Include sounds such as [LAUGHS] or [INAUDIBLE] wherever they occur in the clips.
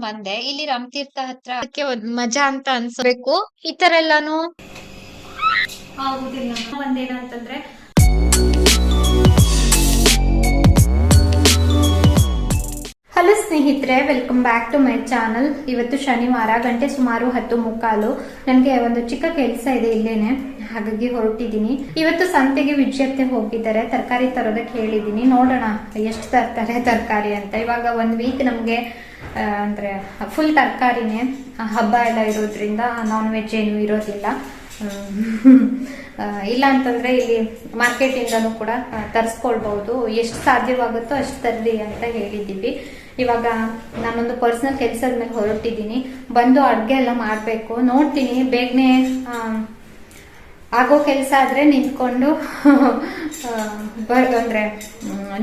ಬಂದೆ ಇಲ್ಲಿ ರಾಮತೀರ್ಥ ಹತ್ರ ಅದಕ್ಕೆ ಒಂದ್ ಮಜಾ ಅಂತ ಅನ್ಸಬೇಕು. ಈ ತರ ಎಲ್ಲಾನು ಆಗುದಿಲ್ಲ. ಒಂದೇನಂತಂದ್ರೆ ಹಲೋ ಸ್ನೇಹಿತರೆ welcome back to my channel ಇವತ್ತು ಶನಿವಾರ, ಗಂಟೆ ಸುಮಾರು ಹತ್ತು ಮುಕ್ಕಾಲು. ನನಗೆ ಒಂದು ಚಿಕ್ಕ ಕೆಲಸ ಇದೆ ಇಲ್ಲೇನೆ, ಹಾಗಾಗಿ ಹೊರಟಿದ್ದೀನಿ. ಇವತ್ತು ಸಂತೆಗೆ ವಿಜಯತೆ ಹೋಗಿದ್ದಾರೆ. ತರಕಾರಿ ತರೋದಕ್ಕೆ ಹೇಳಿದ್ದೀನಿ. ನೋಡೋಣ, ಎಷ್ಟು ತರ್ತಾರೆ ತರಕಾರಿ ಅಂತ. ಇವಾಗ ಒಂದು ವೀಕ್ ನಮಗೆ ಅಂದರೆ ಫುಲ್ ತರಕಾರಿನೇ. ಹಬ್ಬ ಎಲ್ಲ ಇರೋದ್ರಿಂದ ನಾನ್ ವೆಜ್ ಏನು ಇರೋದಿಲ್ಲ. ಇಲ್ಲ ಅಂತಂದ್ರೆ ಇಲ್ಲಿ ಮಾರ್ಕೆಟಿಂದನೂ ಕೂಡ ತರಿಸ್ಕೊಳ್ಬಹುದು. ಎಷ್ಟು ಸಾಧ್ಯವಾಗುತ್ತೋ ಅಷ್ಟು ತರಲಿ ಅಂತ ಹೇಳಿದ್ದೀವಿ. ಇವಾಗ ನಾನೊಂದು ಪರ್ಸನಲ್ ಕೆಲಸದ ಮೇಲೆ ಹೊರಟಿದ್ದೀನಿ. ಬಂದು ಅಡುಗೆ ಎಲ್ಲ ಮಾಡಬೇಕು. ನೋಡ್ತೀನಿ, ಬೇಗನೆ ಆಗೋ ಕೆಲಸ ಆದರೆ ನಿಂತ್ಕೊಂಡು [LAUGHS] ಬರ್, ಅಂದ್ರೆ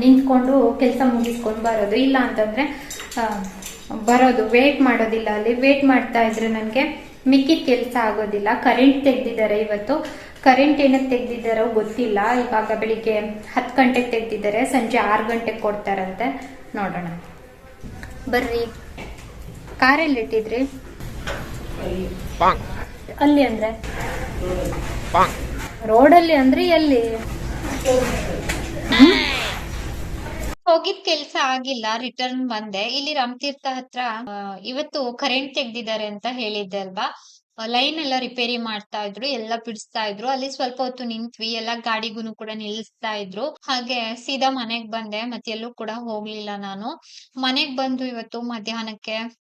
ನಿಂತ್ಕೊಂಡು ಕೆಲಸ ಮುಗಿಸ್ಕೊಂಡು ಬರೋದು. ಇಲ್ಲ ಅಂತಂದರೆ ಬರೋದು. ವೇಟ್ ಮಾಡೋದಿಲ್ಲ ಅಲ್ಲಿ. ವೇಟ್ ಮಾಡ್ತಾ ಇದ್ರೆ ನನಗೆ ಮಿಕ್ಕಿದ ಕೆಲಸ ಆಗೋದಿಲ್ಲ. ಕರೆಂಟ್ ತೆಗೆದಿದ್ದಾರೆ ಇವತ್ತು. ಕರೆಂಟ್ ಏನಕ್ಕೆ ತೆಗೆದಿದ್ದಾರೋ ಗೊತ್ತಿಲ್ಲ. ಇವಾಗ ಬೆಳಿಗ್ಗೆ ಹತ್ತು ಗಂಟೆಗೆ ತೆಗೆದಿದ್ದಾರೆ. ಸಂಜೆ ಆರು ಗಂಟೆಗೆ ಕೊಡ್ತಾರಂತೆ. ನೋಡೋಣ. ಬರ್ರಿ. ಕಾರಲ್ಲಿ ಇಟ್ಟಿದ್ರಿ. ಅಲ್ಲಿ ಅಂದ್ರೆ? ರೋಡಲ್ಲಿ ಅಂದ್ರೆ ಎಲ್ಲಿ? ಹೋಗಿದ್ ಕೆಲ್ಸ ಆಗಿಲ್ಲ ರಿಟರ್ನ್ ಬಂದೆ. ಇಲ್ಲಿ ರಾಮತೀರ್ಥ ಹತ್ರ ಇವತ್ತು ಕರೆಂಟ್ ತೆಗ್ದಿದ್ದಾರೆ ಅಂತ ಹೇಳಿದ್ದೆ ಅಲ್ವಾ? ಲೈನ್ ಎಲ್ಲ ರಿಪೇರಿ ಮಾಡ್ತಾ ಇದ್ರು, ಎಲ್ಲ ಬಿಡಿಸ್ತಾ ಇದ್ರು. ಅಲ್ಲಿ ಸ್ವಲ್ಪ ಹೊತ್ತು ನಿಂತ್ವಿ, ಎಲ್ಲ ಗಾಡಿಗೂನು ಕೂಡ ನಿಲ್ಲಿಸ್ತಾ ಇದ್ರು. ಹಾಗೆ ಸೀದಾ ಮನೆಗ್ ಬಂದೆ ಮತ್ತೆ ಎಲ್ಲೂ ಕೂಡ ಹೋಗ್ಲಿಲ್ಲ ನಾನು. ಮನೆಗ್ ಬಂದು ಇವತ್ತು ಮಧ್ಯಾಹ್ನಕ್ಕೆ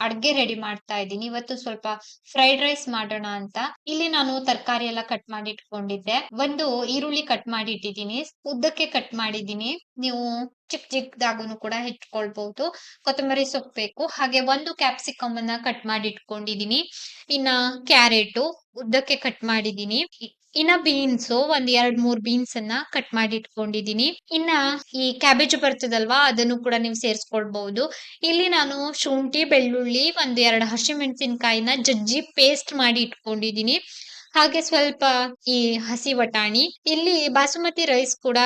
ಅಡ್ಗೆ ರೆಡಿ ಮಾಡ್ತಾ ಇದ್ದೀನಿ. ಇವತ್ತು ಸ್ವಲ್ಪ ಫ್ರೈಡ್ ರೈಸ್ ಮಾಡೋಣ ಅಂತ. ಇಲ್ಲಿ ನಾನು ತರಕಾರಿ ಎಲ್ಲ ಕಟ್ ಮಾಡಿ ಇಟ್ಕೊಂಡಿದ್ದೆ. ಒಂದು ಈರುಳ್ಳಿ ಕಟ್ ಮಾಡಿ ಇಟ್ಟಿದ್ದೀನಿ. ಉದ್ದಕ್ಕೆ ಕಟ್ ಮಾಡಿದ್ದೀನಿ. ನೀವು ಚಿಕ್ಕ ಚಿಕ್ಕದಾಗೂ ಕೂಡ ಇಟ್ಕೊಳ್ಬಹುದು. ಕೊತ್ತಂಬರಿ ಸೊಪ್ಪು ಬೇಕು. ಹಾಗೆ ಒಂದು ಕ್ಯಾಪ್ಸಿಕಮ್ ಅನ್ನ ಕಟ್ ಮಾಡಿ ಇಟ್ಕೊಂಡಿದೀನಿ ಇನ್ನ ಕ್ಯಾರೆಟು ಉದ್ದಕ್ಕೆ ಕಟ್ ಮಾಡಿದೀನಿ ಇ- ಇನ್ನ ಬೀನ್ಸ್ ಒಂದ್ ಎರಡ್ ಮೂರ್ ಬೀನ್ಸ್ ಅನ್ನ ಕಟ್ ಮಾಡಿ ಇಟ್ಕೊಂಡಿದೀನಿ ಇನ್ನ ಈ ಕ್ಯಾಬೇಜ್ ಬರ್ತದಲ್ವಾ, ಅದನ್ನು ಕೂಡ ನೀವು ಸೇರಿಸ್ಕೊಳ್ಬಹುದು. ಇಲ್ಲಿ ನಾನು ಶುಂಠಿ, ಬೆಳ್ಳುಳ್ಳಿ, ಒಂದ್ ಎರಡ್ ಹಸಿಮೆಣಸಿನಕಾಯಿನ ಜಜ್ಜಿ ಪೇಸ್ಟ್ ಮಾಡಿ ಇಟ್ಕೊಂಡಿದೀನಿ ಹಾಗೆ ಸ್ವಲ್ಪ ಈ ಹಸಿ ವಟಾಣಿ, ಇಲ್ಲಿ ಬಾಸುಮತಿ ರೈಸ್ ಕೂಡ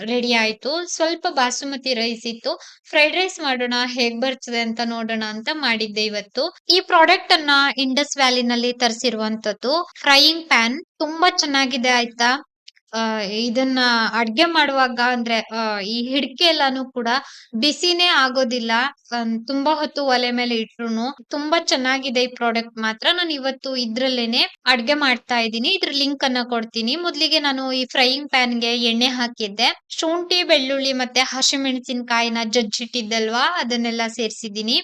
ರೆಡಿ ಆಯ್ತು. ಸ್ವಲ್ಪ ಬಾಸುಮತಿ ರೈಸ್ ಇತ್ತು. ಫ್ರೈಡ್ ರೈಸ್ ಮಾಡೋಣ, ಹೇಗ್ ಬರ್ತದೆ ಅಂತ ನೋಡೋಣ ಅಂತ ಮಾಡಿದ್ದೆ ಇವತ್ತು. ಈ ಪ್ರಾಡಕ್ಟ್ ಅನ್ನ ಇಂಡಸ್ ವ್ಯಾಲಿನಲ್ಲಿ ತರಿಸಿರುವಂತದ್ದು. ಫ್ರೈಯಿಂಗ್ ಪ್ಯಾನ್ ತುಂಬಾ ಚೆನ್ನಾಗಿದೆ ಆಯ್ತಾ? ಆ, ಇದನ್ನ ಅಡ್ಗೆ ಮಾಡುವಾಗ ಅಂದ್ರೆ ಆ, ಈ ಹಿಡ್ಕೆ ಎಲ್ಲಾನು ಕೂಡ ಬಿಸಿನೇ ಆಗೋದಿಲ್ಲ. ತುಂಬಾ ಹೊತ್ತು ಒಲೆ ಮೇಲೆ ಇಟ್ರುನು ತುಂಬಾ ಚೆನ್ನಾಗಿದೆ ಈ ಪ್ರಾಡಕ್ಟ್ ಮಾತ್ರ. ನಾನು ಇವತ್ತು ಇದ್ರಲ್ಲೇನೆ ಅಡ್ಗೆ ಮಾಡ್ತಾ ಇದ್ದೀನಿ. ಇದ್ರ ಲಿಂಕ್ ಅನ್ನ ಕೊಡ್ತೀನಿ. ಮೊದ್ಲಿಗೆ ನಾನು ಈ ಫ್ರೈಯಿಂಗ್ ಪ್ಯಾನ್ಗೆ ಎಣ್ಣೆ ಹಾಕಿದ್ದೆ. ಶುಂಠಿ ಬೆಳ್ಳುಳ್ಳಿ ಮತ್ತೆ ಹಸಿಮೆಣಸಿನಕಾಯಿನ ಜಜ್ಜಿಟ್ಟಿದ್ದಲ್ವಾ ಅದನ್ನೆಲ್ಲ ಸೇರ್ಸಿದ್ದೀನಿ.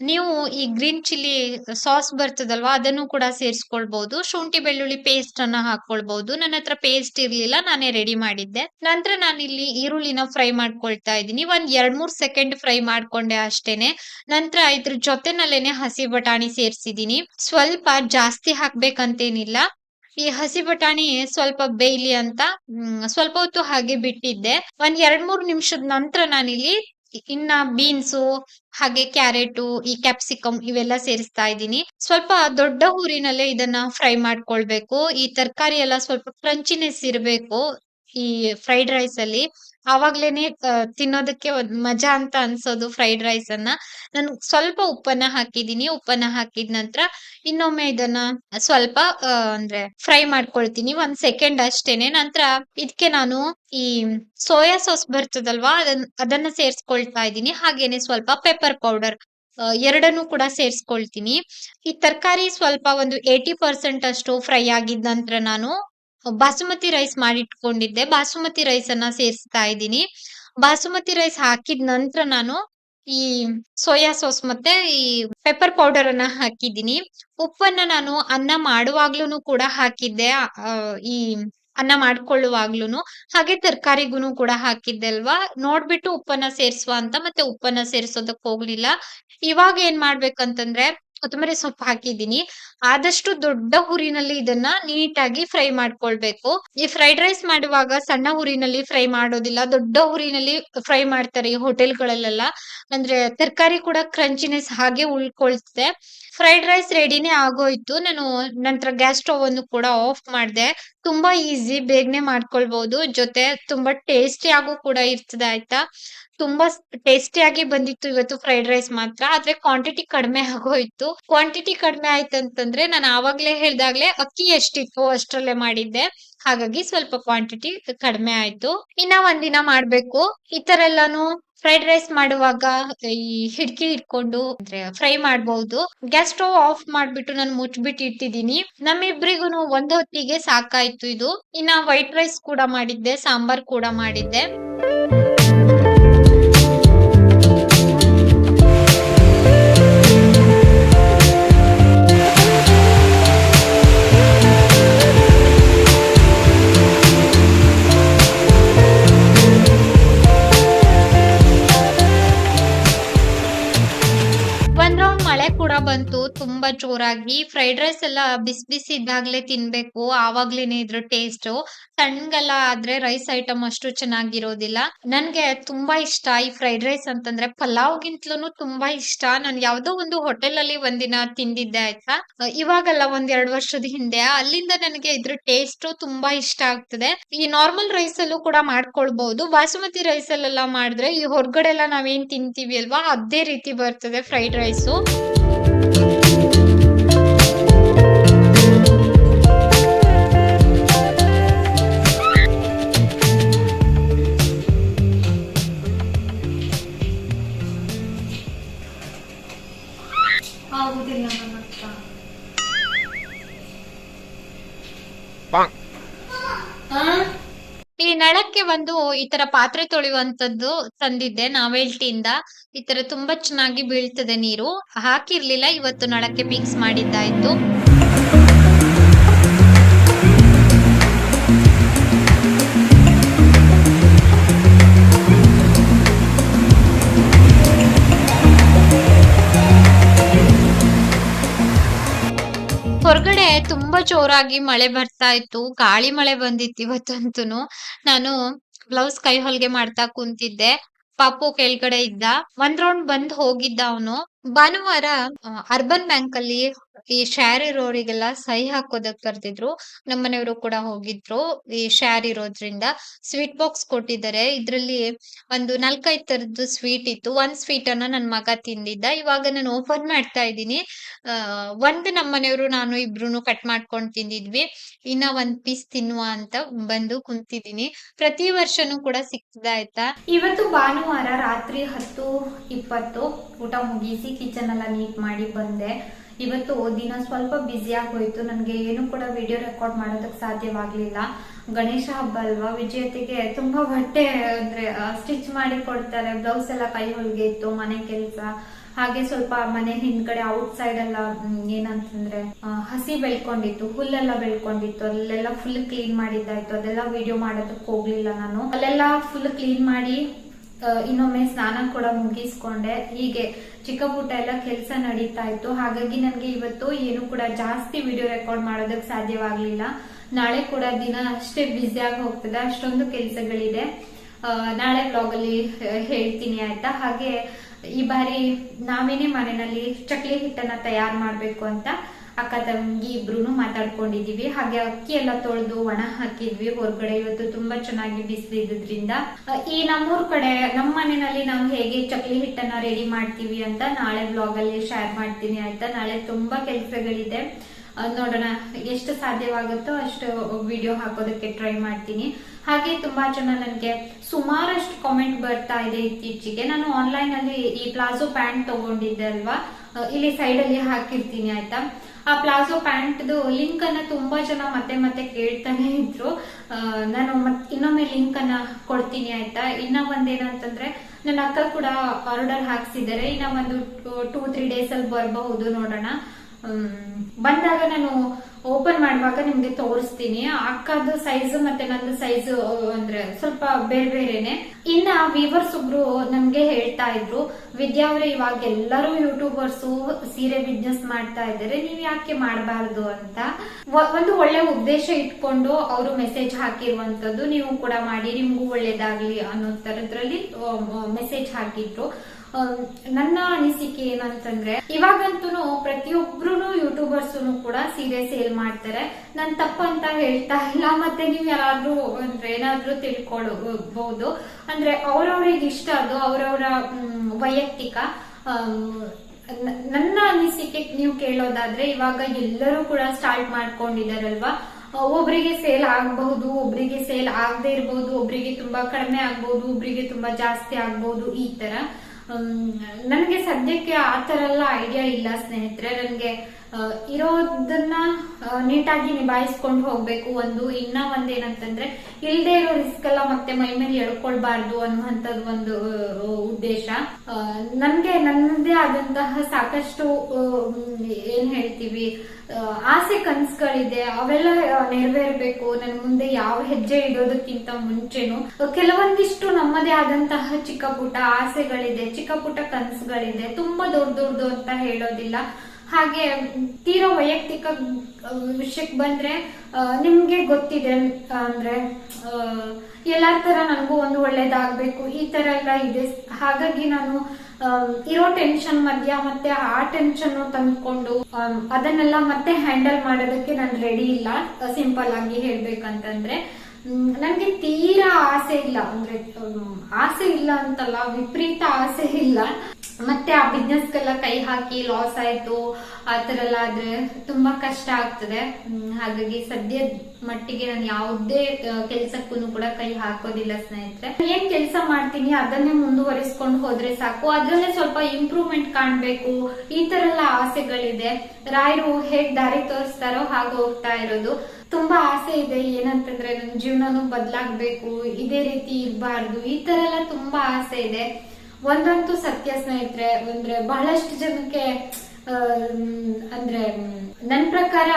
ನೀವು ಈ ಗ್ರೀನ್ ಚಿಲ್ಲಿ ಸಾಸ್ ಬರ್ತದಲ್ವಾ, ಅದನ್ನು ಕೂಡ ಸೇರಿಸ್ಕೊಳ್ಬಹುದು ಶುಂಠಿ ಬೆಳ್ಳುಳ್ಳಿ ಪೇಸ್ಟ್ ಅನ್ನ ಹಾಕೊಳ್ಬಹುದು ನನ್ನ ಹತ್ರ ಪೇಸ್ಟ್ ಇರ್ಲಿಲ್ಲ, ನಾನೇ ರೆಡಿ ಮಾಡಿದ್ದೆ. ನಂತರ ಇಲ್ಲಿ ಈರುಳ್ಳಿನ ಫ್ರೈ ಮಾಡ್ಕೊಳ್ತಾ ಇದ್ದೀನಿ. ಒಂದ್ ಎರಡ್ ಮೂರ್ ಸೆಕೆಂಡ್ ಫ್ರೈ ಮಾಡ್ಕೊಂಡೆ ಅಷ್ಟೇನೆ. ನಂತರ ಇದ್ರ ಜೊತೆನಲ್ಲೇನೆ ಹಸಿ ಬಟಾಣಿ ಸೇರಿಸಿದೀನಿ ಸ್ವಲ್ಪ ಜಾಸ್ತಿ ಹಾಕ್ಬೇಕಂತೇನಿಲ್ಲ. ಈ ಹಸಿ ಬಟಾಣಿ ಸ್ವಲ್ಪ ಬೇಯ್ಲಿ ಅಂತ ಸ್ವಲ್ಪ ಹೊತ್ತು ಹಾಗೆ ಬಿಟ್ಟಿದ್ದೆ. ಒಂದ್ ಎರಡ್ ಮೂರ್ ನಿಮಿಷದ ನಂತರ ನಾನಿಲ್ಲಿ ಇನ್ನ ಬೀನ್ಸು, ಹಾಗೆ ಕ್ಯಾರೆಟು, ಈ ಕ್ಯಾಪ್ಸಿಕಮ್ ಇವೆಲ್ಲ ಸೇರಿಸ್ತಾ ಇದ್ದೀನಿ. ಸ್ವಲ್ಪ ದೊಡ್ಡ ಊರಿನಲ್ಲೇ ಇದನ್ನ ಫ್ರೈ ಮಾಡ್ಕೊಳ್ಬೇಕು. ಈ ತರಕಾರಿ ಎಲ್ಲ ಸ್ವಲ್ಪ ಕ್ರಂಚಿನೆಸ್ ಇರಬೇಕು ಈ ಫ್ರೈಡ್ ರೈಸ್ ಅಲ್ಲಿ. ಆವಾಗ್ಲೇನೆ ತಿನ್ನೋದಕ್ಕೆ ಒಂದ್ ಮಜಾ ಅಂತ ಅನ್ಸೋದು ಫ್ರೈಡ್ ರೈಸ್ ಅನ್ನ. ನಾನು ಸ್ವಲ್ಪ ಉಪ್ಪನ್ನ ಹಾಕಿದೀನಿ, ಉಪ್ಪನ್ನ ಹಾಕಿದ ನಂತರ ಇನ್ನೊಮ್ಮೆ ಇದನ್ನ ಸ್ವಲ್ಪ ಅಂದ್ರೆ ಫ್ರೈ ಮಾಡ್ಕೊಳ್ತೀನಿ. ಒಂದ್ ಸೆಕೆಂಡ್ ಅಷ್ಟೇನೆ. ನಂತರ ಇದಕ್ಕೆ ನಾನು ಈ ಸೋಯಾ ಸಾಸ್ ಬರ್ತದಲ್ವಾ ಅದನ್ನ ಅದನ್ನ ಸೇರ್ಸ್ಕೊಳ್ತಾ ಇದ್ದೀನಿ ಹಾಗೇನೆ ಸ್ವಲ್ಪ ಪೆಪ್ಪರ್ ಪೌಡರ್ ಎರಡನ್ನು ಕೂಡ ಸೇರ್ಸ್ಕೊಳ್ತೀನಿ. ಈ ತರಕಾರಿ ಸ್ವಲ್ಪ ಒಂದು ಏಟಿ ಪರ್ಸೆಂಟ್ ಅಷ್ಟು ಫ್ರೈ ಆಗಿದ ನಂತರ ನಾನು ಬಾಸುಮತಿ ರೈಸ್ ಮಾಡಿಟ್ಕೊಂಡಿದ್ದೆ. ಬಾಸುಮತಿ ರೈಸ್ ಅನ್ನ ಸೇರಿಸ್ತಾ ಇದ್ದೀನಿ. ಬಾಸುಮತಿ ರೈಸ್ ಹಾಕಿದ ನಂತರ ನಾನು ಈ ಸೋಯಾ ಸಾಸ್ ಮತ್ತೆ ಈ ಪೆಪ್ಪರ್ ಪೌಡರ್ ಅನ್ನ ಹಾಕಿದ್ದೀನಿ. ಉಪ್ಪನ್ನ ನಾನು ಅನ್ನ ಮಾಡುವಾಗ್ಲೂನು ಕೂಡ ಹಾಕಿದ್ದೆ. ಈ ಅನ್ನ ಮಾಡ್ಕೊಳ್ಳುವಾಗ್ಲೂನು. ಹಾಗೆ ತರಕಾರಿಗೂ ಕೂಡ ಹಾಕಿದ್ದೆ ಅಲ್ವಾ? ನೋಡ್ಬಿಟ್ಟು ಉಪ್ಪನ್ನ ಸೇರಿಸುವ ಅಂತ, ಮತ್ತೆ ಉಪ್ಪನ್ನ ಸೇರ್ಸೋದಕ್ ಹೋಗ್ಲಿಲ್ಲ. ಇವಾಗ ಏನ್ ಮಾಡ್ಬೇಕಂತಂದ್ರೆ ಕೊತ್ತಂಬರಿ ಸೊಪ್ಪು ಹಾಕಿದ್ದೀನಿ. ಆದಷ್ಟು ದೊಡ್ಡ ಹುರಿನಲ್ಲಿ ಇದನ್ನ ನೀಟಾಗಿ ಫ್ರೈ ಮಾಡ್ಕೊಳ್ಬೇಕು. ಈ ಫ್ರೈಡ್ ರೈಸ್ ಮಾಡುವಾಗ ಸಣ್ಣ ಹುರಿನಲ್ಲಿ ಫ್ರೈ ಮಾಡೋದಿಲ್ಲ, ದೊಡ್ಡ ಹುರಿನಲ್ಲಿ ಫ್ರೈ ಮಾಡ್ತಾರೆ ಈ ಹೋಟೆಲ್ಗಳಲ್ಲೆಲ್ಲ. ಅಂದ್ರೆ ತರಕಾರಿ ಕೂಡ ಕ್ರಂಚಿನೆಸ್ ಹಾಗೆ ಉಳ್ಕೊಳ್ತದೆ ಫ್ರೈಡ್ ರೈಸ್ ರೆಡಿನೇ ಆಗೋಯ್ತು. ನಾನು ನಂತರ ಗ್ಯಾಸ್ ಸ್ಟವ್ ಅನ್ನು ಕೂಡ ಆಫ್ ಮಾಡಿದೆ. ತುಂಬಾ ಈಸಿ, ಬೇಗನೆ ಮಾಡ್ಕೊಳ್ಬಹುದು ಜೊತೆ ತುಂಬಾ ಟೇಸ್ಟಿ ಆಗು ಕೂಡ ಇರ್ತದೆ, ಆಯ್ತಾ? ತುಂಬಾ ಟೇಸ್ಟಿಯಾಗಿ ಬಂದಿತ್ತು ಇವತ್ತು ಫ್ರೈಡ್ ರೈಸ್ ಮಾತ್ರ. ಆದ್ರೆ ಕ್ವಾಂಟಿಟಿ ಕಡಿಮೆ ಆಗೋಯ್ತು. ಕ್ವಾಂಟಿಟಿ ಕಡಿಮೆ ಆಯ್ತಂತಂದ್ರೆ ನಾನು ಆವಾಗ್ಲೇ ಹೇಳ್ದಾಗ್ಲೆ ಅಕ್ಕಿ ಎಷ್ಟಿತ್ತು ಅಷ್ಟರಲ್ಲೇ ಮಾಡಿದ್ದೆ. ಹಾಗಾಗಿ ಸ್ವಲ್ಪ ಕ್ವಾಂಟಿಟಿ ಕಡಿಮೆ ಆಯ್ತು. ಇನ್ನ ಒಂದಿನ ಮಾಡ್ಬೇಕು. ಈ ತರ ಎಲ್ಲಾನು ಫ್ರೈಡ್ ರೈಸ್ ಮಾಡುವಾಗ ಈ ಹಿಡ್ಕಿ ಇಟ್ಕೊಂಡು ಅಂದ್ರೆ ಫ್ರೈ ಮಾಡ್ಬಹುದು ಗ್ಯಾಸ್ ಸ್ಟವ್ ಆಫ್ ಮಾಡ್ಬಿಟ್ಟು ನಾನು ಮುಚ್ಬಿಟ್ಟು ಇಟ್ಟಿದ್ದೀನಿ. ನಮ್ಮಿಬ್ರಿಗೂ ಒಂದ್ ಹೊತ್ತಿಗೆ ಸಾಕಾಯ್ತು ಇದು. ಇನ್ನ ವೈಟ್ ರೈಸ್ ಕೂಡ ಮಾಡಿದ್ದೆ, ಸಾಂಬಾರ್ ಕೂಡ ಮಾಡಿದ್ದೆ. ಬಂತು, ತುಂಬಾ ಜೋರಾಗಿ. ಫ್ರೈಡ್ ರೈಸ್ ಎಲ್ಲ ಬಿಸಿ ಬಿಸಿ ಇದ್ದಾಗ್ಲೇ ತಿನ್ಬೇಕು, ಆವಾಗ್ಲೇನೆ ಇದ್ರ ಟೇಸ್ಟ್ ಸಣ್ಣಗೆಲ್ಲ ಆದ್ರೆ ರೈಸ್ ಐಟಮ್ ಅಷ್ಟು ಚೆನ್ನಾಗಿರೋದಿಲ್ಲ. ನನ್ಗೆ ತುಂಬಾ ಇಷ್ಟ ಈ ಫ್ರೈಡ್ ರೈಸ್ ಅಂತಂದ್ರೆ. ಪಲಾವ್ಗಿಂತಲೂ ತುಂಬಾ ಇಷ್ಟ. ನಾನು ಯಾವ್ದೋ ಒಂದು ಹೋಟೆಲ್ ಅಲ್ಲಿ ಒಂದಿನ ತಿಂದಿದ್ದೆ, ಆಯ್ತಾ? ಇವಾಗಲ್ಲ ಒಂದ್ ಎರಡ್ ವರ್ಷದ ಹಿಂದೆ. ಅಲ್ಲಿಂದ ನನಗೆ ಇದ್ರ ಟೇಸ್ಟ್ ತುಂಬಾ ಇಷ್ಟ ಆಗ್ತದೆ. ಈ ನಾರ್ಮಲ್ ರೈಸ್ ಅಲ್ಲೂ ಕೂಡ ಮಾಡ್ಕೊಳ್ಬಹುದು ಬಾಸುಮತಿ ರೈಸ್ ಅಲ್ಲೆಲ್ಲ ಮಾಡಿದ್ರೆ ಈ ಹೊರಗಡೆ ಎಲ್ಲ ನಾವೇನ್ ತಿಂತೀವಿ ಅಲ್ವಾ? ಅದೇ ರೀತಿ ಬರ್ತದೆ ಫ್ರೈಡ್ ರೈಸು ಆಗುದಿಲ್ಲ ನನ್ನ ಹತ್ರ ಈ ನಳಕ್ಕೆ ಒಂದು ಈ ತರ ಪಾತ್ರೆ ತೊಳೆಯುವಂತದ್ದು ತಂದಿದ್ದೆ ನಾವೆಲ್ಟಿಯಿಂದ. ಈ ತರ ತುಂಬಾ ಚೆನ್ನಾಗಿ ಬೀಳ್ತದೆ ನೀರು. ಹಾಕಿರ್ಲಿಲ್ಲ, ಇವತ್ತು ನಳಕ್ಕೆ ಮಿಕ್ಸ್ ಮಾಡಿದ್ದಾಯ್ತು. ಹೊರಗಡೆ ತುಂಬಾ ಜೋರಾಗಿ ಮಳೆ ಬರ್ತಾ ಇತ್ತು. ಗಾಳಿ ಮಳೆ ಬಂದಿತ್ತು ಇವತ್ತಂತೂ ನಾನು ಬ್ಲೌಸ್ ಕೈ ಹೊಲ್ಗೆ ಮಾಡ್ತಾ ಕುಂತಿದ್ದೆ. ಪಾಪು ಕೆಳಗಡೆ ಇದ್ದ. ಒಂದ್ ರೌಂಡ್ ಬಂದ್ ಹೋಗಿದ್ದ ಅವನು. ಭಾನುವಾರ ಅರ್ಬನ್ ಬ್ಯಾಂಕ್ ಅಲ್ಲಿ ಈ ಶ್ಯಾರ್ ಇರೋರಿಗೆಲ್ಲ ಸಹಿ ಹಾಕೋದಕ್ ಕರೆದಿದ್ರು ನಮ್ಮನೆಯವರು ಕೂಡ ಹೋಗಿದ್ರು. ಈ ಶ್ಯಾರ್ ಇರೋದ್ರಿಂದ ಸ್ವೀಟ್ ಬಾಕ್ಸ್ ಕೊಟ್ಟಿದ್ದಾರೆ. ಇದ್ರಲ್ಲಿ ಒಂದು ನಾಲ್ಕೈದು ತರದ್ದು ಸ್ವೀಟ್ ಇತ್ತು. ಒಂದ್ ಸ್ವೀಟ್ ಅನ್ನ ನನ್ ಮಗ ತಿಂದಿದ್ದ. ಇವಾಗ ನಾನು ಓಪನ್ ಮಾಡ್ತಾ ಇದ್ದೀನಿ. ಒಂದು ನಮ್ಮನೆಯವರು ನಾನು ಇಬ್ರು ಕಟ್ ಮಾಡ್ಕೊಂಡ್ ತಿಂದಿದ್ವಿ. ಇನ್ನ ಒಂದ್ ಪೀಸ್ ತಿನ್ನುವ ಅಂತ ಬಂದು ಕುಂತಿದೀನಿ ಪ್ರತಿ ವರ್ಷನೂ ಕೂಡ ಸಿಕ್ತದ ಆಯ್ತಾ ಇವತ್ತು ಭಾನುವಾರ ರಾತ್ರಿ ಹತ್ತು ಇಪ್ಪತ್ತು ಊಟ ಮುಗಿಸಿ ಕಿಚನ್ ಎಲ್ಲ ನೀಟ್ ಮಾಡಿ ಬಂದೆ. ಇವತ್ತು ದಿನ ಸ್ವಲ್ಪ ಬ್ಯುಸಿ ಆಗೋಯ್ತು. ನನಗೆ ಏನು ಕೂಡ ವಿಡಿಯೋ ರೆಕಾರ್ಡ್ ಮಾಡೋದಕ್ಕೆ ಸಾಧ್ಯವಾಗ್ಲಿಲ್ಲ. ಗಣೇಶ ಹಬ್ಬ ಅಲ್ವಾ? ವಿಜಯತೆಗೆ ತುಂಬಾ ಬಟ್ಟೆ ಅಂದ್ರೆ ಸ್ಟಿಚ್ ಮಾಡಿ ಕೊಡ್ತಾರೆ. ಬ್ಲೌಸ್ ಎಲ್ಲ ಕೈ ಹೊಲಿಗೆ ಇತ್ತು, ಮನೆ ಕೆಲಸ. ಹಾಗೆ ಸ್ವಲ್ಪ ಮನೆ ಹಿಂದ್ಗಡೆ ಔಟ್ ಸೈಡ್ ಎಲ್ಲ ಏನಂತಂದ್ರೆ ಹಸಿ ಬೆಳ್ಕೊಂಡಿತ್ತು. ಹುಲ್ಲೆಲ್ಲ ಬೆಳ್ಕೊಂಡಿತ್ತು. ಅಲ್ಲೆಲ್ಲ ಫುಲ್ ಕ್ಲೀನ್ ಮಾಡಿದ್ದಾಯ್ತು. ಅದೆಲ್ಲ ವಿಡಿಯೋ ಮಾಡೋದಕ್ಕೆ ಹೋಗ್ಲಿಲ್ಲ ನಾನು. ಅಲ್ಲೆಲ್ಲ ಫುಲ್ ಕ್ಲೀನ್ ಮಾಡಿ ಇನ್ನೊಮ್ಮೆ ಸ್ನಾನ ಕೂಡ ಮುಗಿಸ್ಕೊಂಡೆ. ಹೀಗೆ ಚಿಕ್ಕ ಪುಟ್ಟ ಎಲ್ಲ ಕೆಲಸ ನಡೀತಾ ಇತ್ತು. ಹಾಗಾಗಿ ನನಗೆ ಇವತ್ತು ಏನು ಕೂಡ ಜಾಸ್ತಿ ವಿಡಿಯೋ ರೆಕಾರ್ಡ್ ಮಾಡೋದಕ್ಕೆ ಸಾಧ್ಯವಾಗ್ಲಿಲ್ಲ. ನಾಳೆ ಕೂಡ ದಿನ ಅಷ್ಟೇ ಬ್ಯುಸಿ ಆಗಿ ಹೋಗ್ತದೆ. ಅಷ್ಟೊಂದು ಕೆಲಸಗಳಿದೆ. ನಾಳೆ ಬ್ಲಾಗ್ ಅಲ್ಲಿ ಹೇಳ್ತೀನಿ ಆಯ್ತಾ? ಹಾಗೆ ಈ ಬಾರಿ ನಾವೇನೇ ಮನೆಯಲ್ಲಿ ಚಕ್ಲಿ ಹಿಟ್ಟನ್ನ ತಯಾರು ಮಾಡ್ಬೇಕು ಅಂತ ಅಕ್ಕ ತಂಗಿ ಇಬ್ರು ಮಾತಾಡ್ಕೊಂಡಿದೀವಿ. ಹಾಗೆ ಅಕ್ಕಿ ಎಲ್ಲ ತೊಳೆದು ಒಣ ಹಾಕಿದ್ವಿ. ಹೊರಗಡೆ ಇವತ್ತು ತುಂಬಾ ಚೆನ್ನಾಗಿ ಬಿಸಿಲು ಇದ್ದಿದ್ರಿಂದ ಈ ನಮ್ಮೂರ್ ಕಡೆ, ನಮ್ಮ ಮನೆಯಲ್ಲಿ ನಾವು ಹೇಗೆ ಚಕ್ಲಿ ಹಿಟ್ಟನ್ನ ರೆಡಿ ಮಾಡ್ತೀವಿ ಅಂತ ನಾಳೆ ಬ್ಲಾಗ್ ಅಲ್ಲಿ ಶೇರ್ ಮಾಡ್ತೀನಿ ಆಯ್ತಾ? ನಾಳೆ ತುಂಬಾ ಕೆಲಸಗಳಿದೆ. ನೋಡೋಣ ಎಷ್ಟು ಸಾಧ್ಯವಾಗುತ್ತೋ ಅಷ್ಟು ವಿಡಿಯೋ ಹಾಕೋದಕ್ಕೆ ಟ್ರೈ ಮಾಡ್ತೀನಿ. ಹಾಗೆ ತುಂಬಾ ಜನ ನನಗೆ ಸುಮಾರಷ್ಟು ಕಾಮೆಂಟ್ ಬರ್ತಾ ಇದೆ ಇತ್ತೀಚೆಗೆ. ನಾನು ಆನ್ಲೈನ್ ಅಲ್ಲಿ ಈ ಪ್ಲಾಜೋ ಪ್ಯಾಂಟ್ ತಗೊಂಡಿದ್ದೆ ಅಲ್ವಾ? ಇಲ್ಲಿ ಸೈಡ್ ಅಲ್ಲಿ ಹಾಕಿರ್ತೀನಿ ಆಯ್ತಾ? ಆ ಪ್ಲಾಜೋ ಪ್ಯಾಂಟ್ ಲಿಂಕ್ ಅನ್ನ ತುಂಬಾ ಜನ ಮತ್ತೆ ಮತ್ತೆ ಕೇಳ್ತಾನೆ ಇದ್ರು. ನಾನು ಮತ್, ಇನ್ನೊಮ್ಮೆ ಲಿಂಕ್ ಅನ್ನ ಕೊಡ್ತೀನಿ ಆಯ್ತಾ? ಇನ್ನ ಒಂದೇನಂತಂದ್ರೆ, ನನ್ನ ಅಕ್ಕ ಕೂಡ ಆರ್ಡರ್ ಹಾಕ್ಸಿದ್ದಾರೆ. ಇನ್ನ ಒಂದು, ಟೂ ತ್ರೀ ಡೇಸ್ ಅಲ್ಲಿ ಬರಬಹುದು ನೋಡೋಣ. ಬಂದಾಗ ನಾನು ಓಪನ್ ಮಾಡುವಾಗ ನಿಮ್ಗೆ ತೋರಿಸ್ತೀನಿ. ಅಕ್ಕದು ಸೈಜ್ ಮತ್ತೆ ನಂದು ಸೈಜ್ ಅಂದ್ರೆ ಸ್ವಲ್ಪ ಬೇರೆ ಬೇರೆನೆ. ಇನ್ನ ವೀವರ್ಸ್ ಒಬ್ರು ನಮ್ಗೆ ಹೇಳ್ತಾ ಇದ್ರು, ವಿದ್ಯಾ ಅವ್ರೆ, ಇವಾಗ ಎಲ್ಲರೂ ಯೂಟ್ಯೂಬರ್ಸ್ ಸೀರೆ ಬಿಸ್ನೆಸ್ ಮಾಡ್ತಾ ಇದ್ದಾರೆ. ನೀವ್ ಯಾಕೆ ಮಾಡಬಾರ್ದು ಅಂತ? ಒಂದು ಒಳ್ಳೆ ಉದ್ದೇಶ ಇಟ್ಕೊಂಡು ಅವರು ಮೆಸೇಜ್ ಹಾಕಿರುವಂತದ್ದು ನೀವು ಕೂಡ ಮಾಡಿ. ನಿಮ್ಗೂ ಒಳ್ಳೇದಾಗ್ಲಿ ಅನ್ನೋ ತರದ್ರಲ್ಲಿ ಮೆಸೇಜ್ ಹಾಕಿದ್ರು. ನನ್ನ ಅನಿಸಿಕೆ ಏನಂತಂದ್ರೆ ಇವಾಗಂತೂ ಪ್ರತಿಯೊಬ್ರು ಯೂಟ್ಯೂಬರ್ಸ್ ಕೂಡ ಸೀರೆ ಸೇಲ್ ಮಾಡ್ತಾರೆ. ನನ್ ತಪ್ಪಂತ ಹೇಳ್ತಾ ಇಲ್ಲ, ಮತ್ತೆ ನೀವ್ ಯಾರಾದ್ರೂ ಅಂದ್ರೆ ಏನಾದ್ರೂ ತಿಳ್ಕೊಳ್ಬಹುದು ಅಂದ್ರೆ ಅವ್ರವ್ರಿಗೆ ಇಷ್ಟ ಅದು, ಅವ್ರವ್ರ ವೈಯಕ್ತಿಕ ನನ್ನ ಅನಿಸಿಕೆ ನೀವು ಕೇಳೋದಾದ್ರೆ, ಇವಾಗ ಎಲ್ಲರೂ ಕೂಡ ಸ್ಟಾರ್ಟ್ ಮಾಡ್ಕೊಂಡಿದಾರಲ್ವಾ? ಒಬ್ರಿಗೆ ಸೇಲ್ ಆಗಬಹುದು, ಒಬ್ರಿಗೆ ಸೇಲ್ ಆಗದೆ ಇರಬಹುದು ಒಬ್ರಿಗೆ ತುಂಬಾ ಕಡಿಮೆ ಆಗ್ಬಹುದು ಒಬ್ರಿಗೆ ತುಂಬಾ ಜಾಸ್ತಿ ಆಗ್ಬಹುದು ಈ ತರ. ನನಗೆ ಸದ್ಯಕ್ಕೆ ಆ ತರ ಎಲ್ಲ ಐಡಿಯಾ ಇಲ್ಲ ಸ್ನೇಹಿತರೆ. ನನಗೆ ಇರೋದನ್ನ ನೀಟಾಗಿ ನಿಭಾಯಿಸ್ಕೊಂಡು ಹೋಗ್ಬೇಕು ಒಂದು ಇನ್ನ ಒಂದೇನಂತಂದ್ರೆ, ಇಲ್ದೇ ಇರೋ ರಿಸ್ಕ್ ಎಲ್ಲ ಮತ್ತೆ ಮೈ ಮೇಲೆ ಎಳ್ಕೊಳ್ಬಾರ್ದು ಅನ್ನುವಂಥದ್ ಒಂದು ಉದ್ದೇಶ. ನನ್ಗೆ, ನನ್ನದೇ ಆದಂತಹ ಸಾಕಷ್ಟು ಏನ್ ಹೇಳ್ತೀವಿ ಆಸೆ ಕನ್ಸುಗಳಿದೆ, ಅವೆಲ್ಲ ನೆರವೇರ್ಬೇಕು. ನನ್ ಮುಂದೆ ಯಾವ ಹೆಜ್ಜೆ ಇಡೋದಕ್ಕಿಂತ ಮುಂಚೆನು, ಕೆಲವೊಂದಿಷ್ಟು ನಮ್ಮದೇ ಆದಂತಹ ಚಿಕ್ಕ ಪುಟ್ಟ ಆಸೆಗಳಿದೆ, ಚಿಕ್ಕ ಕನಸುಗಳಿದೆ. ತುಂಬಾ ದೊಡ್ಡ ದೊಡ್ಡದು ಅಂತ ಹೇಳೋದಿಲ್ಲ. ಹಾಗೆ ತೀರಾ ವೈಯಕ್ತಿಕ ವಿಷಯಕ್ಕೆ ಬಂದ್ರೆ ನಿಮ್ಗೆ ಗೊತ್ತಿದೆ ಅಂದ್ರೆ ಎಲ್ಲಾರ್ ತರ ನನಗೂ ಒಂದು ಒಳ್ಳೇದಾಗ್ಬೇಕು, ಈ ತರ ಎಲ್ಲ ಇದೆ. ಹಾಗಾಗಿ ನಾನು ಇರೋ ಟೆನ್ಷನ್ ಮಧ್ಯ ಮತ್ತೆ ಆ ಟೆನ್ಷನ್ ತಂದ್ಕೊಂಡು ಅದನ್ನೆಲ್ಲ ಮತ್ತೆ ಹ್ಯಾಂಡಲ್ ಮಾಡೋದಕ್ಕೆ ನಾನು ರೆಡಿ ಇಲ್ಲ. ಸಿಂಪಲ್ ಆಗಿ ಹೇಳ್ಬೇಕಂತಂದ್ರೆ ನನ್ಗೆ ತೀರಾ ಆಸೆ ಇಲ್ಲ. ಅಂದ್ರೆ ಆಸೆ ಇಲ್ಲ ಅಂತಲ್ಲ, ವಿಪರೀತ ಆಸೆ ಇಲ್ಲ. ಮತ್ತೆ ಆ ಬಿಸ್ನೆಸ್ಗೆಲ್ಲ ಕೈ ಹಾಕಿ ಲಾಸ್ ಆಯ್ತು, ಆ ತರ ಎಲ್ಲ ಆದ್ರೆ ತುಂಬಾ ಕಷ್ಟ ಆಗ್ತದೆ. ಹಾಗಾಗಿ ಸದ್ಯ ಮಟ್ಟಿಗೆ ನಾನು ಯಾವುದೇ ಕೆಲ್ಸಕ್ಕೂ ಕೂಡ ಕೈ ಹಾಕೋದಿಲ್ಲ ಸ್ನೇಹಿತರೆ. ಏನ್ ಕೆಲಸ ಮಾಡ್ತೀನಿ ಅದನ್ನೇ ಮುಂದುವರಿಸ್ಕೊಂಡು ಹೋದ್ರೆ ಸಾಕು. ಅದ್ರಲ್ಲೇ ಸ್ವಲ್ಪ ಇಂಪ್ರೂವ್ಮೆಂಟ್ ಕಾಣ್ಬೇಕು. ಈ ತರ ಎಲ್ಲ ಆಸೆಗಳಿದೆ. ರಾಯರು ಹೇಗ್ ದಾರಿ ತೋರಿಸ್ತಾರೋ ಹಾಗೆ ಹೋಗ್ತಾ ಇರೋದು. ತುಂಬಾ ಆಸೆ ಇದೆ. ಏನಂತಂದ್ರೆ ನನ್ನ ಜೀವನನು ಬದಲಾಗ್ಬೇಕು, ಇದೇ ರೀತಿ ಇರಬಾರ್ದು. ಈ ತರ ಎಲ್ಲ ತುಂಬಾ ಆಸೆ ಇದೆ. ಒಂದಂತೂ ಸತ್ಯ ಸ್ನೇಹಿತರೆ, ಅಂದ್ರೆ ಬಹಳಷ್ಟು ಜನಕ್ಕೆ ಅಂದ್ರೆ ನನ್ ಪ್ರಕಾರ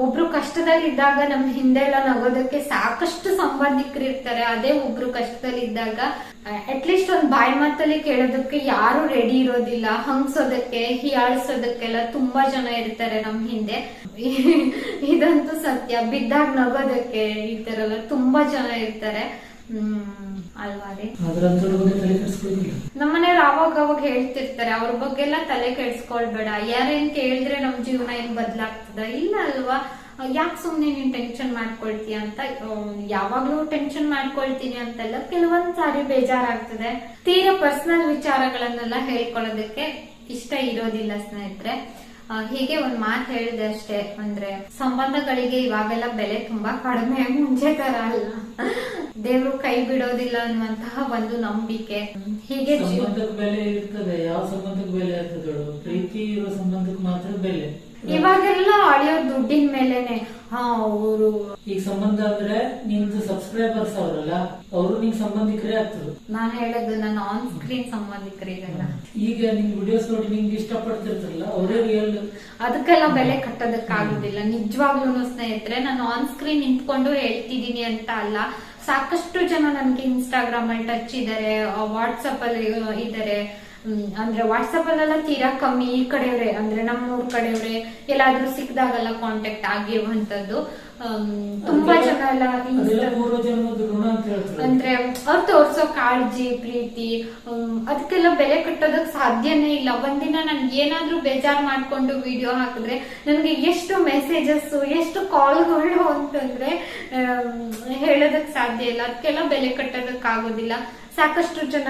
ಒಬ್ರು ಕಷ್ಟದಲ್ಲಿದ್ದಾಗ ನಮ್ ಹಿಂದೆ ಎಲ್ಲ ನಗೋದಕ್ಕೆ ಸಾಕಷ್ಟು ಸಂಬಂಧಿಕರು ಇರ್ತಾರೆ. ಅದೇ ಒಬ್ರು ಕಷ್ಟದಲ್ಲಿದ್ದಾಗ ಅಟ್ಲೀಸ್ಟ್ ಒಂದ್ ಬಾಯಿ ಮಾತಲ್ಲಿ ಕೇಳೋದಕ್ಕೆ ಯಾರು ರೆಡಿ ಇರೋದಿಲ್ಲ. ಹಂಗ್ಸೋದಕ್ಕೆ, ಹೀಯಾಳಿಸೋದಕ್ಕೆಲ್ಲ ತುಂಬಾ ಜನ ಇರ್ತಾರೆ ನಮ್ ಹಿಂದೆ. [LAUGHS] ಇದಂತೂ ಸತ್ಯ. ಬಿದ್ದಾಗ ನಗೋದಕ್ಕೆ ಈ ತರ ತುಂಬಾ ಜನ ಇರ್ತಾರೆ. ಹ್ಮ್ ಅಲ್ವಾ ರೀ? ಅದ್ರಂತರ ಬಗ್ಗೆ ನಮ್ಮನೆಯವ್ರು ಅವಾಗ ಅವಾಗ ಹೇಳ್ತಿರ್ತಾರೆ ಅವ್ರ ಬಗ್ಗೆ ಎಲ್ಲ ತಲೆ ಕೆಡ್ಸ್ಕೊಳ್ಬೇಡ. ಯಾರೇನ್ ಕೇಳಿದ್ರೆ ನಮ್ ಜೀವನ ಏನ್ ಬದ್ಲಾಗ್ತದ? ಇಲ್ಲ ಅಲ್ವಾ? ಯಾಕೆ ಸುಮ್ನೆ ನೀನ್ ಟೆನ್ಷನ್ ಮಾಡ್ಕೊಳ್ತೀಯ ಅಂತ ಯಾವಾಗ್ಲೂ ಟೆನ್ಷನ್ ಮಾಡ್ಕೊಳ್ತೀನಿ ಅಂತೆಲ್ಲ ಕೆಲವೊಂದ್ ಸಾರಿ ಬೇಜಾರಾಗ್ತದೆ. ತೀರಾ ಪರ್ಸನಲ್ ವಿಚಾರಗಳನ್ನೆಲ್ಲ ಹೇಳ್ಕೊಳ್ಳೋದಕ್ಕೆ ಇಷ್ಟ ಇರೋದಿಲ್ಲ ಸ್ನೇಹಿತರೆ. ಹೀಗೆ ಒಂದ್ ಮಾತು ಹೇಳಿದೆ ಅಷ್ಟೇ. ಅಂದ್ರೆ ಸಂಬಂಧಗಳಿಗೆ ಇವಾಗೆಲ್ಲ ಬೆಲೆ ತುಂಬಾ ಕಡಿಮೆ ಮುಂಚೆ ತರ ಅಲ್ಲ. ದೇವ್ರು ಕೈ ಬಿಡೋದಿಲ್ಲ ಅನ್ನುವಂತಹ ಒಂದು ನಂಬಿಕೆ. ಹೀಗೆ ಬೆಲೆ ಇರ್ತದೆ. ಯಾವ ಸಂಬಂಧಕ್ಕೆ ಬೆಲೆ ಇರ್ತದೆ? ಪ್ರೀತಿ ಇರೋ ಸಂಬಂಧಕ್ಕೆ ಮಾತ್ರ ಬೆಲೆ. ಇವಾಗೆಲ್ಲ ಅಳಿಯೋ ದುಡ್ಡಿನ ಮೇಲೆನೆ. ಹಾ ಅವರು. ಈಗ ಸಂಬಂಧ ಅಂದ್ರೆ ನಿಮ್ದು ಸಬ್ಸ್ಕ್ರೈಬರ್ಸ್ ಅವರಲ್ಲ ಅವರು ನಿಮ್ ಸಂಬಂಧಿಕರೇ ಆಗ್ತದೆ ನಾನ್ ಹೇಳೋದು ನನ್ನ ಆನ್ ಸ್ಕ್ರೀನ್ ಸಂಬಂಧಿಕರಿಗೆಲ್ಲ ಈಗ ನಿಮ್ ವಿಡಿಯೋಸ್ ನೋಡಿ ಇಷ್ಟ ಇಷ್ಟಪಡ್ತಿರ್ತಾರಲ್ಲ ಅವರೇ ರಿಯಲ್ ಅದಕ್ಕೆಲ್ಲ ಬೆಲೆ ಕಟ್ಟೋದಕ್ಕಾಗುದಿಲ್ಲ. ನಿಜವಾಗ್ಲೂ ಸ್ನೇಹಿತರೆ ನಾನು ಆನ್ ಸ್ಕ್ರೀನ್ ನಿಂತ್ಕೊಂಡು ಹೇಳ್ತಿದೀನಿ ಅಂತ ಅಲ್ಲ. ಸಾಕಷ್ಟು ಜನ ನನ್ಗೆ ಇನ್ಸ್ಟಾಗ್ರಾಮ್ ಅಲ್ಲಿ ಟಚ್ ಇದಾರೆ ವಾಟ್ಸಪ್ ಅಲ್ಲಿ ಇದಾರೆ. ಅಂದ್ರೆ ವಾಟ್ಸಪ್ ಅಲ್ಲೆಲ್ಲ ತೀರಾ ಕಮ್ಮಿ ಈ ಕಡೆಯವ್ರೆ ಅಂದ್ರೆ ನಮ್ಮೂರ್ ಕಡೆಯವ್ರೆ ಎಲ್ಲಾದ್ರೂ ಸಿಕ್ಕದಾಗಲ್ಲ ಕಾಂಟ್ಯಾಕ್ಟ್ ಆಗಿರುವಂತದ್ದು ತುಂಬಾ ಜನ ಎಲ್ಲ ಅಂದ್ರೆ ಅವ್ರು ತೋರ್ಸೋ ಕಾಳಜಿ ಪ್ರೀತಿ ಅದಕ್ಕೆಲ್ಲ ಬೆಲೆ ಕಟ್ಟೋದಕ್ ಸಾಧ್ಯನೇ ಇಲ್ಲ. ಒಂದಿನ ನನ್ಗೆ ಏನಾದ್ರೂ ಬೇಜಾರ್ ಮಾಡ್ಕೊಂಡು ವಿಡಿಯೋ ಹಾಕಿದ್ರೆ ನನಗೆ ಎಷ್ಟು ಮೆಸೇಜಸ್ ಎಷ್ಟು ಕಾಲ್ಗಳು ಅಂತಂದ್ರೆ ಹೇಳೋದಕ್ ಸಾಧ್ಯ ಇಲ್ಲ ಅದಕ್ಕೆಲ್ಲ ಬೆಲೆ ಕಟ್ಟೋದಕ್ ಆಗೋದಿಲ್ಲ. ಸಾಕಷ್ಟು ಜನ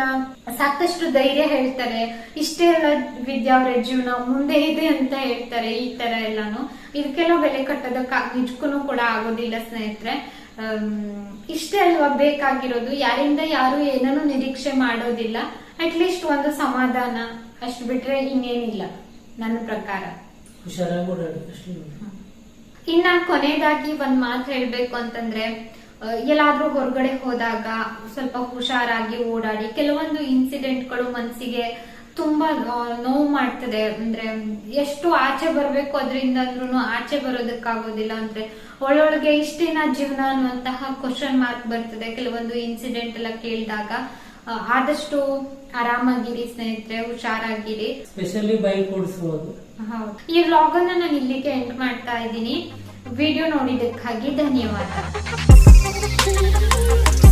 ಸಾಕಷ್ಟು ಧೈರ್ಯ ಹೇಳ್ತಾರೆ ಇಷ್ಟೇ ಎಲ್ಲ ವಿದ್ಯಾ ಅವರ ಜೀವನ ಮುಂದೆ ಇದೆ ಅಂತ ಹೇಳ್ತಾರೆ ಈ ತರ ಎಲ್ಲಾನು. ಇದಕ್ಕೆಲ್ಲ ಬೆಲೆ ಕಟ್ಟೋದಕ್ಕ ನಿಜಕ್ಕೂ ಕೂಡ ಆಗೋದಿಲ್ಲ ಸ್ನೇಹಿತರೆ. ಇಷ್ಟೇ ಅಲ್ವಾ ಬೇಕಾಗಿರೋದು ಯಾರಿಂದ ಯಾರು ಏನನ್ನು ನಿರೀಕ್ಷೆ ಮಾಡೋದಿಲ್ಲ. ಅಟ್ಲೀಸ್ಟ್ ಒಂದು ಸಮಾಧಾನ. ಅಷ್ಟು ಬಿಟ್ರೆ ಇನ್ನೇನಿಲ್ಲ ನನ್ನ ಪ್ರಕಾರ. ಇನ್ನ ಕೊನೆಯದಾಗಿ ಒಂದ್ ಮಾತು ಹೇಳ್ಬೇಕು ಅಂತಂದ್ರೆ ಎಲ್ಲಾದ್ರೂ ಹೊರಗಡೆ ಹೋದಾಗ ಸ್ವಲ್ಪ ಹುಷಾರಾಗಿ ಓಡಾಡಿ ಕೆಲವೊಂದು ಇನ್ಸಿಡೆಂಟ್ಗಳು ಮನಸ್ಸಿಗೆ ತುಂಬಾ ನೋವು ಮಾಡ್ತದೆ. ಅಂದ್ರೆ ಎಷ್ಟು ಆಚೆ ಬರ್ಬೇಕು ಅದರಿಂದ ಅಂದ್ರೂ ಆಚೆ ಬರೋದಕ್ಕಾಗೋದಿಲ್ಲ. ಅಂದ್ರೆ ಒಳೊಳಗೆ ಇಷ್ಟೇನ ಜೀವನ ಅನ್ನುವಂತಹ ಕ್ವಶನ್ ಮಾರ್ಕ್ ಬರ್ತದೆ. ಕೆಲವೊಂದು ಇನ್ಸಿಡೆಂಟ್ ಎಲ್ಲ ಕೇಳಿದಾಗ ಆದಷ್ಟು ಆರಾಮಾಗಿರಿ ಸ್ನೇಹಿತರೆ ಹುಷಾರಾಗಿರಿ. ಸ್ಪೆಷಲಿ ಬೈಕ್ ಓಡಿಸುವುದು ಹೌದು. ಈ ವ್ಲಾಗ್ ಅನ್ನ ನಾನು ಇಲ್ಲಿಗೆ ಎಂಡ್ ಮಾಡ್ತಾ ಇದ್ದೀನಿ. ವಿಡಿಯೋ ನೋಡಿದ್ದಕ್ಕಾಗಿ ಧನ್ಯವಾದ. Thank you.